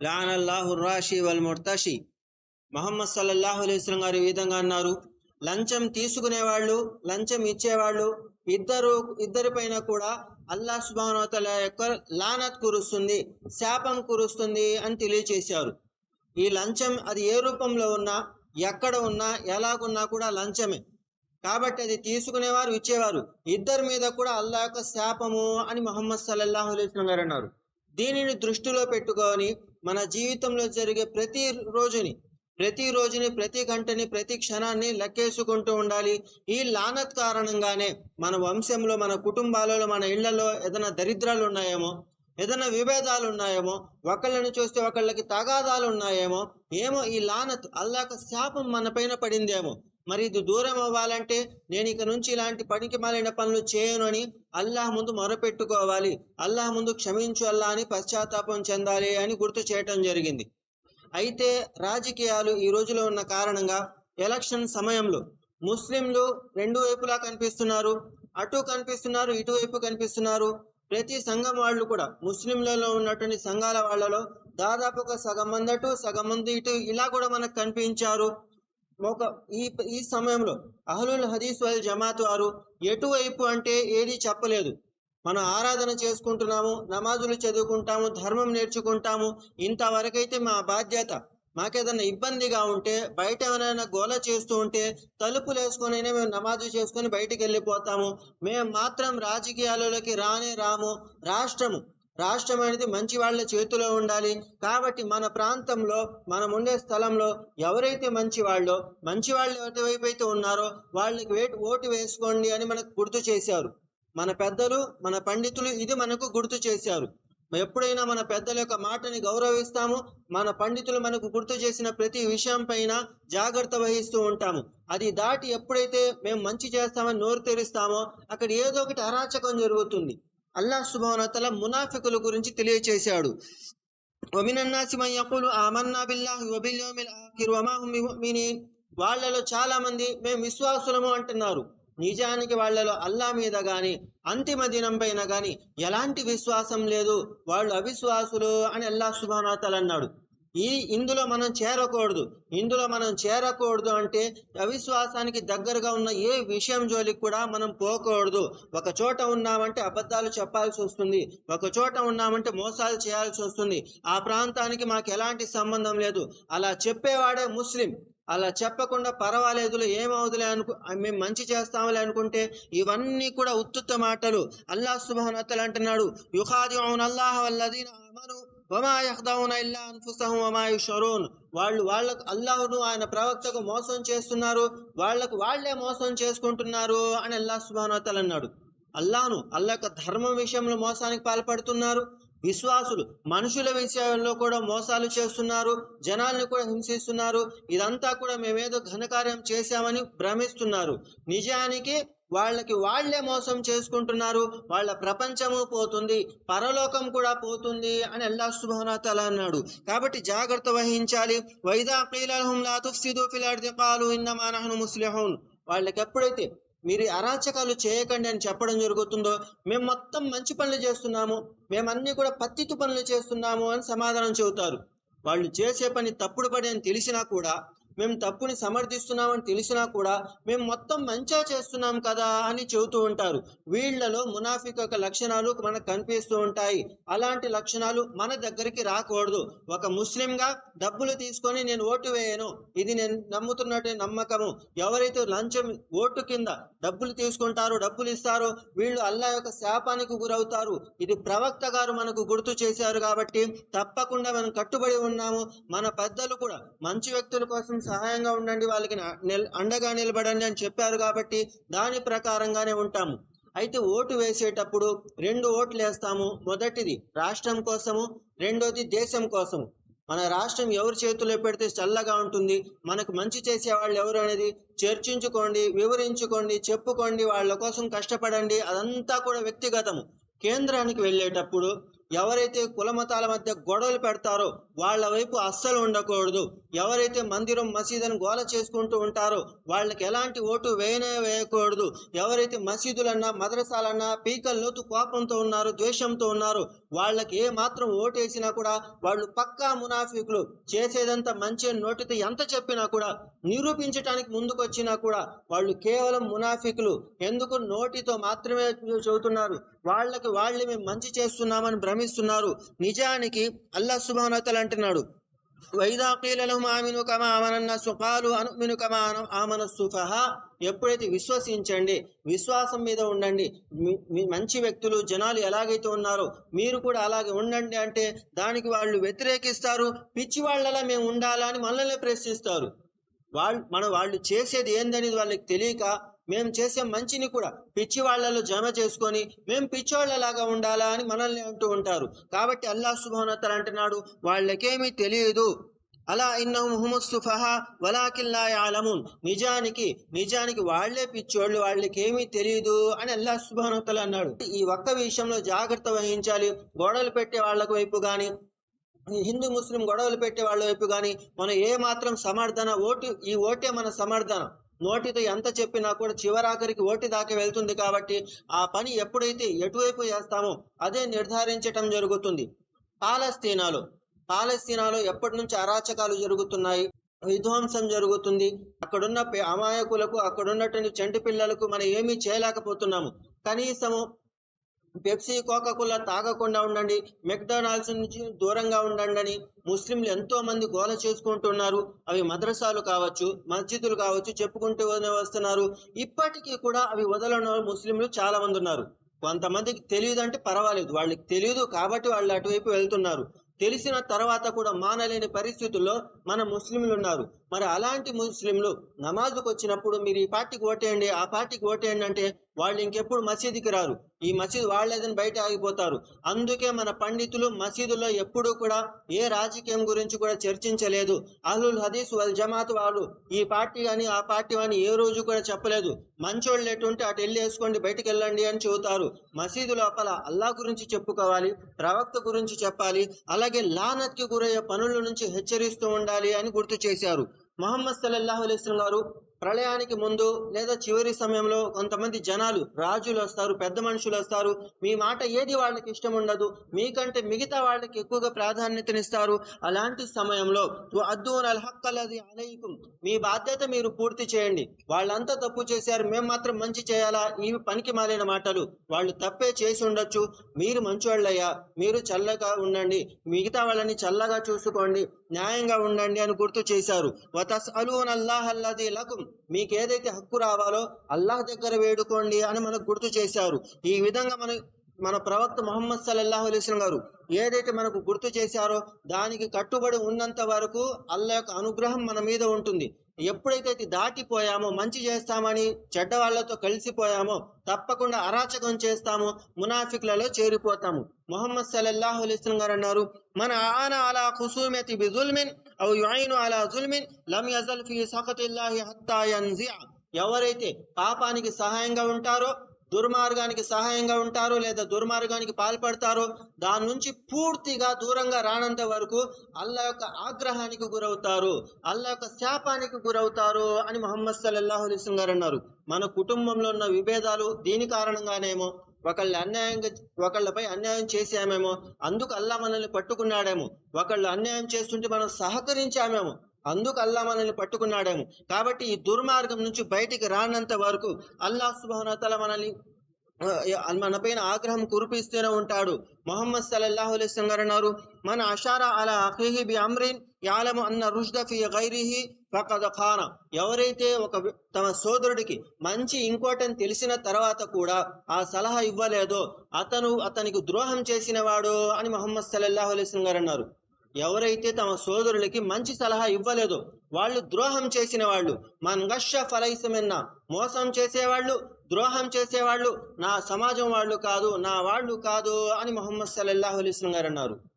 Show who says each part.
Speaker 1: లానల్లాహు రాషి వల్ ముర్తాషి మహమ్మద్ సల్లల్లాహు అలైస్లం గారు ఈ విధంగా అన్నారు లంచం తీసుకునేవాళ్ళు లంచం ఇచ్చేవాళ్ళు ఇద్దరు ఇద్దరి పైన కూడా అల్లాహ్ సుభానోతల యొక్క లానత్ కురుస్తుంది శాపం కురుస్తుంది అని తెలియచేశారు. ఈ లంచం అది ఏ రూపంలో ఉన్నా ఎక్కడ ఉన్నా ఎలాగున్నా కూడా లంచమే. కాబట్టి అది తీసుకునేవారు ఇచ్చేవారు. ఇద్దరి మీద కూడా అల్లాహ్ యొక్క శాపము అని మొహమ్మద్ సల్లల్లాహు అలైస్లం గారు అన్నారు. దీనిని దృష్టిలో పెట్టుకొని మన జీవితంలో జరిగే ప్రతి రోజుని ప్రతి రోజుని ప్రతి గంటని ప్రతి క్షణాన్ని లెక్కేసుకుంటూ ఉండాలి. ఈ లానత్ కారణంగానే మన వంశంలో మన కుటుంబాలలో మన ఇళ్ళలో ఏదైనా దరిద్రాలు ఉన్నాయేమో ఏదైనా విభేదాలు ఉన్నాయేమో ఒకళ్ళని చూస్తే ఒకళ్ళకి తగాదాలు ఉన్నాయేమో ఏమో ఈ లానత్ అల్లాక శాపం మన పైన పడిందేమో. మరి ఇది దూరం అవ్వాలంటే నేను ఇక నుంచి ఇలాంటి పనికి మాలిన పనులు చేయను అని అల్లాహ్ ముందు మొరపెట్టుకోవాలి. అల్లాహ్ ముందు క్షమించు అల్లా అని పశ్చాత్తాపం చెందాలి అని గుర్తు చేయటం జరిగింది. అయితే రాజకీయాలు ఈ రోజులో ఉన్న కారణంగా ఎలక్షన్ సమయంలో ముస్లింలు రెండు వైపులా కనిపిస్తున్నారు. అటు కనిపిస్తున్నారు ఇటువైపు కనిపిస్తున్నారు. ప్రతి సంఘం వాళ్ళు కూడా ముస్లింలలో ఉన్నటువంటి సంఘాల వాళ్ళలో దాదాపు ఒక సగం మంది అటు సగం మంది ఇటు ఇలా కూడా మనకు కనిపించారు. ఒక ఈ ఈ సమయంలో అహ్లుల్ హదీస్ వల్ జమాత్ వారు ఎటువైపు అంటే ఏది చెప్పలేదు. మనం ఆరాధన చేసుకుంటున్నాము నమాజులు చదువుకుంటాము ధర్మం నేర్చుకుంటాము ఇంతవరకైతే మా బాధ్యత మాకేదైనా ఇబ్బందిగా ఉంటే బయట ఎవరైనా గోల చేస్తూ ఉంటే తలుపులు వేసుకొనైనా మేము నమాజు చేసుకొని బయటికి వెళ్ళిపోతాము మేము మాత్రం రాజకీయాలలోకి రానే రాము. రాష్ట్రము రాష్ట్రం అనేది మంచి వాళ్ళ చేతిలో ఉండాలి. కాబట్టి మన ప్రాంతంలో మనం ఉండే స్థలంలో ఎవరైతే మంచి వాళ్ళో మంచి వాళ్ళు ఎటువైపు అయితే ఉన్నారో వాళ్ళకి వేటు ఓటు వేసుకోండి అని మనకు గుర్తు చేశారు. మన పెద్దలు మన పండితులు ఇది మనకు గుర్తు చేశారు. ఎప్పుడైనా మన పెద్దల యొక్క మాటని గౌరవిస్తాము. మన పండితులు మనకు గుర్తు చేసిన ప్రతి విషయం పైన జాగ్రత్త వహిస్తూ ఉంటాము. అది దాటి ఎప్పుడైతే మేము మంచి చేస్తామని నోరు తెరుస్తామో అక్కడ ఏదో ఒకటి అరాచకం జరుగుతుంది. అల్లా సుబానతల మునాఫికుల గురించి తెలియచేశాడు. వాళ్ళలో చాలా మంది మేము విశ్వాసులము అంటున్నారు. నిజానికి వాళ్ళలో అల్లా మీద గాని అంతిమ దినం పైన గాని ఎలాంటి విశ్వాసం లేదు. వాళ్ళు అవిశ్వాసులు అని అల్లా సుబానాతలు అన్నాడు. ఈ ఇందులో మనం చేరకూడదు. ఇందులో మనం చేరకూడదు అంటే అవిశ్వాసానికి దగ్గరగా ఉన్న ఏ విషయం జోలికి కూడా మనం పోకూడదు. ఒక చోట ఉన్నామంటే అబద్ధాలు చెప్పాల్సి వస్తుంది. ఒక చోట ఉన్నామంటే మోసాలు చేయాల్సి వస్తుంది. ఆ ప్రాంతానికి మాకు ఎలాంటి సంబంధం లేదు. అలా చెప్పేవాడే ముస్లిం. అలా చెప్పకుండా పర్వాలేదులే ఏమవుదులే అనుకు మేము మంచి చేస్తాములే అనుకుంటే ఇవన్నీ కూడా ఉత్తుత్త మాటలు. అల్లాహ్ సుబ్హానహు అంటున్నాడు. యుహాది అల్లాహ్ వల్లదీన అమను వమా ఇల్లా అన్ఫుసహుం వమా యుషరూన్ వాళ్ళు వాళ్ళకు అల్లాహ్ను ఆయన ప్రవక్తకు మోసం చేస్తున్నారు. వాళ్ళకు వాళ్ళే మోసం చేసుకుంటున్నారు అని అల్లాహ్ సుబ్హానహు అన్నాడు. అల్లాను అల్లాహ్ యొక్క ధర్మం విషయంలో మోసానికి పాల్పడుతున్నారు. విశ్వాసులు మనుషుల విషయంలో కూడా మోసాలు చేస్తున్నారు. జనాల్ని కూడా హింసిస్తున్నారు. ఇదంతా కూడా మేమేదో ఘనకార్యం చేశామని భ్రమిస్తున్నారు. నిజానికి వాళ్ళకి వాళ్ళే మోసం చేసుకుంటున్నారు వాళ్ళ ప్రపంచము పోతుంది పరలోకం కూడా పోతుంది అని అల్లాహ్ అలా అన్నాడు. కాబట్టి జాగ్రత్త వహించాలి. వైదా qīలహుం ఇన్నమా ముస్లిహూన్. వాళ్ళకి ఎప్పుడైతే మీరు అరాచకాలు చేయకండి అని చెప్పడం జరుగుతుందో మేము మొత్తం మంచి పనులు చేస్తున్నాము మేమన్నీ కూడా పత్తితు పనులు చేస్తున్నాము అని సమాధానం చెబుతారు. వాళ్ళు చేసే పని తప్పుడు పని అని తెలిసినా కూడా మేము తప్పుని సమర్థిస్తున్నామని తెలిసినా కూడా మేము మొత్తం మంచిగా చేస్తున్నాం కదా అని చెబుతూ ఉంటారు. వీళ్ళలో మునాఫిక్ యొక్క లక్షణాలు మనకు కనిపిస్తూ ఉంటాయి. అలాంటి లక్షణాలు మన దగ్గరికి రాకూడదు. ఒక ముస్లింగా డబ్బులు తీసుకొని నేను ఓటు వేయను. ఇది నేను నమ్ముతున్నట్టు నమ్మకము. ఎవరైతే లంచం ఓటు కింద డబ్బులు తీసుకుంటారో డబ్బులు ఇస్తారో వీళ్ళు అల్లా యొక్క శాపానికి గురవుతారు. ఇది ప్రవక్త గారు మనకు గుర్తు చేశారు కాబట్టి తప్పకుండా మనం కట్టుబడి ఉన్నాము. మన పెద్దలు కూడా మంచి వ్యక్తుల కోసం సహాయంగా ఉండండి వాళ్ళకి అండగా నిలబడండి అని చెప్పారు కాబట్టి దాని ప్రకారంగానే ఉంటాము. అయితే ఓటు వేసేటప్పుడు రెండు ఓట్లు వేస్తాము. మొదటిది రాష్ట్రం కోసము రెండోది దేశం కోసము. మన రాష్ట్రం ఎవరి చేతిలో పెడితే చల్లగా ఉంటుంది మనకు మంచి చేసే వాళ్ళు ఎవరు అనేది చర్చించుకోండి వివరించుకోండి చెప్పుకోండి వాళ్ళ కోసం కష్టపడండి అదంతా కూడా వ్యక్తిగతము. కేంద్రానికి వెళ్ళేటప్పుడు ఎవరైతే కుల మతాల మధ్య గొడవలు పెడతారో వాళ్ళ వైపు అస్సలు ఉండకూడదు. ఎవరైతే మందిరం మసీదును గోల చేసుకుంటూ ఉంటారో వాళ్ళకి ఎలాంటి ఓటు వేయనే వేయకూడదు. ఎవరైతే మసీదులన్నా మద్రసాలన్నా పీకల్లోతు కోపంతో ఉన్నారు ద్వేషంతో ఉన్నారు వాళ్ళకి ఏ మాత్రం ఓటేసినా కూడా వాళ్ళు పక్కా మునాఫికులు. చేసేదంతా మంచి నోటితో ఎంత చెప్పినా కూడా నిరూపించడానికి ముందుకొచ్చినా కూడా వాళ్ళు కేవలం మునాఫికులు. ఎందుకు? నోటితో మాత్రమే చెబుతున్నారు వాళ్ళకి వాళ్ళే మేము మంచి చేస్తున్నామని భ్రమిస్తున్నారు. నిజానికి అల్లా సుబానతలు అంటున్నాడు. వైదా కీలలహుం ఆమిను కమా ఆమనన్న సుఖాలు అనుమిను కమా ఆమన ఎప్పుడైతే విశ్వసించండి విశ్వాసం మీద ఉండండి. మంచి వ్యక్తులు జనాలు ఎలాగైతే ఉన్నారో మీరు కూడా అలాగే ఉండండి అంటే దానికి వాళ్ళు వ్యతిరేకిస్తారు. పిచ్చి వాళ్ళలా మేము ఉండాలా అని మనల్ని ప్రశ్నిస్తారు. వాళ్ళు మన వాళ్ళు చేసేది ఏందనేది వాళ్ళకి తెలియక మేము చేసే మంచిని కూడా పిచ్చి వాళ్ళలో జమ చేసుకొని మేము పిచ్చోళ్ళలాగా ఉండాలా అని మనల్ని అంటూ ఉంటారు. కాబట్టి అల్లా సుభానతలు అంటున్నాడు వాళ్ళకేమీ తెలియదు. అలా ఇన్న ముహమ్మద్ సుఫహా వలాకిల్లా ఆలమున్ నిజానికి నిజానికి వాళ్ళే పిచ్చోళ్ళు వాళ్ళకేమీ తెలియదు అని అల్లా సుభానతలు అన్నాడు. ఈ ఒక్క విషయంలో జాగ్రత్త వహించాలి. గోడలు పెట్టే వాళ్ళకు వైపు కానీ హిందూ ముస్లిం గొడవలు పెట్టే వాళ్ళ వైపు కానీ మనం ఏ మాత్రం సమర్థన ఓటు ఈ ఓటే మన సమర్థన. నోటితో ఎంత చెప్పినా కూడా చివరాఖరికి ఓటి దాకా వెళ్తుంది కాబట్టి ఆ పని ఎప్పుడైతే ఎటువైపు చేస్తామో అదే నిర్ధారించటం జరుగుతుంది. పాలస్తీనాలో పాలస్తీనాలో ఎప్పటి నుంచి అరాచకాలు జరుగుతున్నాయి? విధ్వంసం జరుగుతుంది. అక్కడున్న అమాయకులకు అక్కడున్నటువంటి చెంటి పిల్లలకు మనం ఏమీ చేయలేకపోతున్నాము. కనీసము పెప్సీ కోకాకోలా తాగకుండా ఉండండి మెక్డొనాల్డ్స్ నుంచి దూరంగా ఉండండి అని ముస్లింలు ఎంతో మంది గోల చేసుకుంటున్నారు. అవి మద్రసాలు కావచ్చు మస్జిదులు కావచ్చు చెప్పుకుంటూ వస్తున్నారు. ఇప్పటికీ కూడా అవి వదలని ముస్లింలు చాలా మంది ఉన్నారు. కొంతమందికి తెలియదు అంటే పర్వాలేదు. వాళ్ళకి తెలియదు కాబట్టి వాళ్ళు అటువైపు వెళ్తున్నారు. తెలిసిన తర్వాత కూడా మానలేని పరిస్థితుల్లో మన ముస్లింలు ఉన్నారు. మరి అలాంటి ముస్లింలు నమాజుకు వచ్చినప్పుడు మీరు ఈ పార్టీకి ఓటేయండి ఆ పార్టీకి ఓటేయండి అంటే వాళ్ళు ఇంకెప్పుడు మసీదుకి రారు. ఈ మసీదు వాళ్ళేదని బయట ఆగిపోతారు. అందుకే మన పండితులు మసీదులో ఎప్పుడూ కూడా ఏ రాజకీయం గురించి కూడా చర్చించలేదు. అహ్లుల్ హదీస్ వల్ జమాత్ వాళ్ళు ఈ పార్టీ అని ఆ పార్టీ అని ఏ రోజు కూడా చెప్పలేదు. మంచోళ్ళు ఎటుంటే అటు వెళ్ళి వేసుకోండి బయటకు వెళ్ళండి అని చెబుతారు. మసీదు లోపల అల్లా గురించి చెప్పుకోవాలి ప్రవక్త గురించి చెప్పాలి అలాగే లానత్కి గురయ్యే పనుల నుంచి హెచ్చరిస్తూ ఉండాలి అని గుర్తు చేశారు. మొహమ్మద్ సల్లల్లాహు అలైస్లం గారు ప్రళయానికి ముందు లేదా చివరి సమయంలో కొంతమంది జనాలు రాజులు వస్తారు పెద్ద మనుషులు వస్తారు. మీ మాట ఏది వాళ్ళకి ఇష్టం ఉండదు. మీకంటే మిగతా వాళ్ళకి ఎక్కువగా ప్రాధాన్యతనిస్తారు. అలాంటి సమయంలో అద్దూన్ అల్ హక్కలది అలైకుం. మీ బాధ్యత మీరు పూర్తి చేయండి. వాళ్ళంతా తప్పు చేశారు. మేము మాత్రం మంచి చేయాలా? ఇవి పనికి మాలిన మాటలు. వాళ్ళు తప్పే చేసి ఉండొచ్చు. మీరు మంచివాళ్ళయ్యా మీరు చల్లగా ఉండండి. మిగతా వాళ్ళని చల్లగా చూసుకోండి. న్యాయంగా ఉండండి అని గుర్తు చేశారు. వతస్ అలూన్ అల్లాహ్ అల్లది లకుం. మీకు ఏదైతే హక్కు రావాలో అల్లాహ్ దగ్గర వేడుకోండి అని మనకు గుర్తు చేశారు. ఈ విధంగా మన మన ప్రవక్త మొహమ్మద్ సల్లల్లాహు అలైస్లం గారు ఏదైతే మనకు గుర్తు చేశారో దానికి కట్టుబడి ఉన్నంత వరకు అల్లా యొక్క అనుగ్రహం మన మీద ఉంటుంది. ఎప్పుడైతే దాటిపోయామో మంచి చేస్తామని చెడ్డ వాళ్ళతో కలిసిపోయామో తప్పకుండా అరాచకం చేస్తాము మునాఫిక్లలో చేరిపోతాము. మొహమ్మద్ సల్లల్లాహు అలైస్లం గారు అన్నారు మన ఆన అలా ఖుసూమతి బిజుల్మిన్ అవు యుయిను అలా జుల్మిన్ లమ్ యజల్ ఫీ సఖతిల్లాహి హత్తా యన్జియా ఎవరైతే పాపానికి సహాయంగా ఉంటారో దుర్మార్గానికి సహాయంగా ఉంటారో లేదా దుర్మార్గానికి పాల్పడతారో దాని నుంచి పూర్తిగా దూరంగా రానంత వరకు అల్లా యొక్క ఆగ్రహానికి గురవుతారు అల్లా యొక్క శాపానికి గురవుతారు అని మొహమ్మద్ సల్లల్లాహు అలైస్ గారు అన్నారు. మన కుటుంబంలో ఉన్న విభేదాలు దీని కారణంగానేమో ఒకళ్ళు అన్యాయంగా ఒకళ్ళపై అన్యాయం చేసామేమో అందుకు అల్లా మనల్ని పట్టుకున్నాడేమో ఒకళ్ళు అన్యాయం చేస్తుంటే మనం సహకరించామేమో అందుకు అల్లా మనల్ని పట్టుకున్నాడేమో. కాబట్టి ఈ దుర్మార్గం నుంచి బయటికి రానంత వరకు అల్లా సుబానతల మనల్ని మన మనపైన ఆగ్రహం కురిపిస్తూనే ఉంటాడు. మొహమ్మద్ సల్లల్లాహు అలైస్లం గారు అన్నారు మన అషారా అలా అఖీహి బి అమ్రిన్ యాలము అన్న రుష్దఫి గైరిహి ఫకద ఖాన. ఎవరైతే ఒక తమ సోదరుడికి మంచి ఇంకోటని తెలిసిన తర్వాత కూడా ఆ సలహా ఇవ్వలేదో అతను అతనికి ద్రోహం చేసినవాడు అని మొహమ్మద్ సల్లల్లాహు అలైస్లం గారు అన్నారు. ఎవరైతే తమ సోదరులకి మంచి సలహా ఇవ్వలేదు వాళ్ళు ద్రోహం చేసిన వాళ్ళు మన ఫలైసమిన్న మోసం చేసేవాళ్ళు ద్రోహం చేసేవాళ్ళు నా సమాజం వాళ్ళు కాదు నా వాళ్ళు కాదు అని మొహమ్మద్ సల్లల్లాహు అలీస్లం గారు అన్నారు.